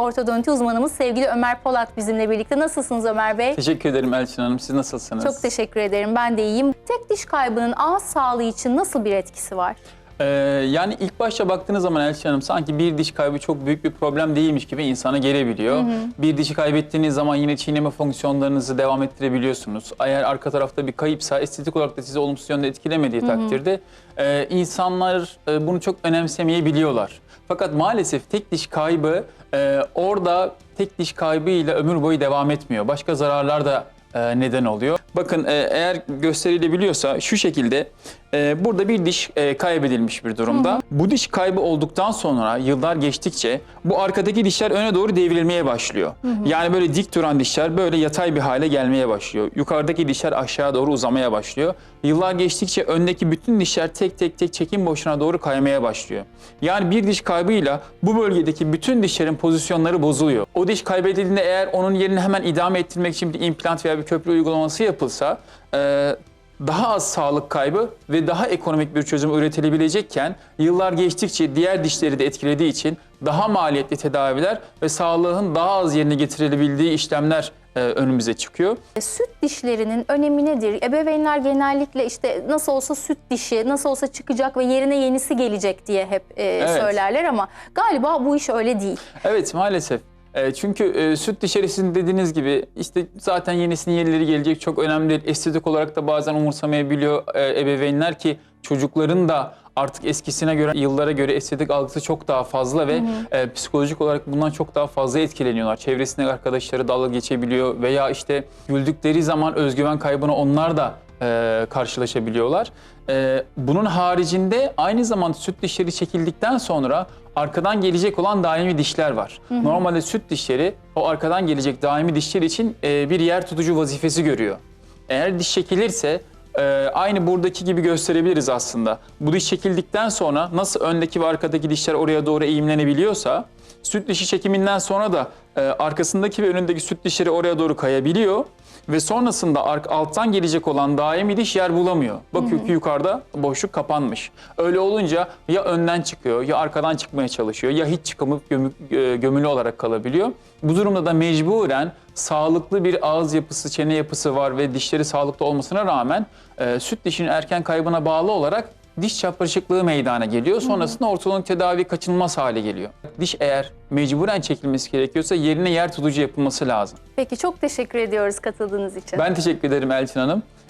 Ortodonti uzmanımız sevgili Ömer Polat bizimle birlikte. Nasılsınız Ömer Bey? Teşekkür ederim Elçin Hanım. Siz nasılsınız? Çok teşekkür ederim. Ben de iyiyim. Tek diş kaybının ağız sağlığı için nasıl bir etkisi var? Ee, yani ilk başta baktığınız zaman Elçin Hanım sanki bir diş kaybı çok büyük bir problem değilmiş gibi insana gelebiliyor. Bir dişi kaybettiğiniz zaman yine çiğneme fonksiyonlarınızı devam ettirebiliyorsunuz. Eğer arka tarafta bir kayıpsa estetik olarak da sizi olumsuz yönde etkilemediği takdirde e, insanlar e, bunu çok önemsemeyebiliyorlar. Fakat maalesef tek diş kaybı e, orada tek diş kaybıyla ömür boyu devam etmiyor. Başka zararlar da e, neden oluyor. Bakın e, eğer gösterilebiliyorsa şu şekilde e, burada bir diş e, kaybedilmiş bir durumda. Bu diş kaybı olduktan sonra yıllar geçtikçe bu arkadaki dişler öne doğru devrilmeye başlıyor. Yani böyle dik duran dişler böyle yatay bir hale gelmeye başlıyor. Yukarıdaki dişler aşağı doğru uzamaya başlıyor. Yıllar geçtikçe öndeki bütün dişler tek tek tek çekim boşuna doğru kaymaya başlıyor. Yani bir diş kaybıyla bu bölgedeki bütün dişlerin pozisyonları bozuluyor. O diş kaybedildiğinde eğer onun yerini hemen idame ettirmek için bir implant veya bir köprü uygulaması yapılsa e, daha az sağlık kaybı ve daha ekonomik bir çözüm üretilebilecekken yıllar geçtikçe diğer dişleri de etkilediği için daha maliyetli tedaviler ve sağlığın daha az yerine getirilebildiği işlemler e, önümüze çıkıyor. E, Süt dişlerinin önemi nedir? Ebeveynler genellikle işte nasıl olsa süt dişi, nasıl olsa çıkacak ve yerine yenisi gelecek diye hep e, söylerler ama galiba bu iş öyle değil. Evet maalesef. E, çünkü e, süt dişerisinin dediğiniz gibi işte zaten yenisinin yenileri gelecek çok önemli değil. Estetik olarak da bazen umursamayabiliyor e, ebeveynler ki çocukların da artık eskisine göre yıllara göre estetik algısı çok daha fazla ve e, psikolojik olarak bundan çok daha fazla etkileniyorlar. Çevresindeki arkadaşları dalga geçebiliyor veya işte güldükleri zaman özgüven kaybına onlar da e, karşılaşabiliyorlar. E, bunun haricinde aynı zamanda süt dişleri çekildikten sonra arkadan gelecek olan daimi dişler var. Normalde süt dişleri o arkadan gelecek daimi dişler için e, bir yer tutucu vazifesi görüyor. Eğer diş çekilirse e, aynı buradaki gibi gösterebiliriz aslında. Bu diş çekildikten sonra nasıl öndeki ve arkadaki dişler oraya doğru eğimlenebiliyorsa süt dişi çekiminden sonra da e, arkasındaki ve önündeki süt dişleri oraya doğru kayabiliyor ve sonrasında ark- alttan gelecek olan daimi diş yer bulamıyor. Bakıyor ki yukarıda boşluk kapanmış. Öyle olunca ya önden çıkıyor ya arkadan çıkmaya çalışıyor ya hiç çıkamıp gömü- e, gömülü olarak kalabiliyor. Bu durumda da mecburen sağlıklı bir ağız yapısı, çene yapısı var ve dişleri sağlıklı olmasına rağmen e, süt dişinin erken kaybına bağlı olarak diş çapraşıklığı meydana geliyor. Sonrasında ortodontik tedavi kaçınılmaz hale geliyor. Diş eğer mecburen çekilmesi gerekiyorsa yerine yer tutucu yapılması lazım. Peki çok teşekkür ediyoruz katıldığınız için. Ben teşekkür ederim Elçin Hanım.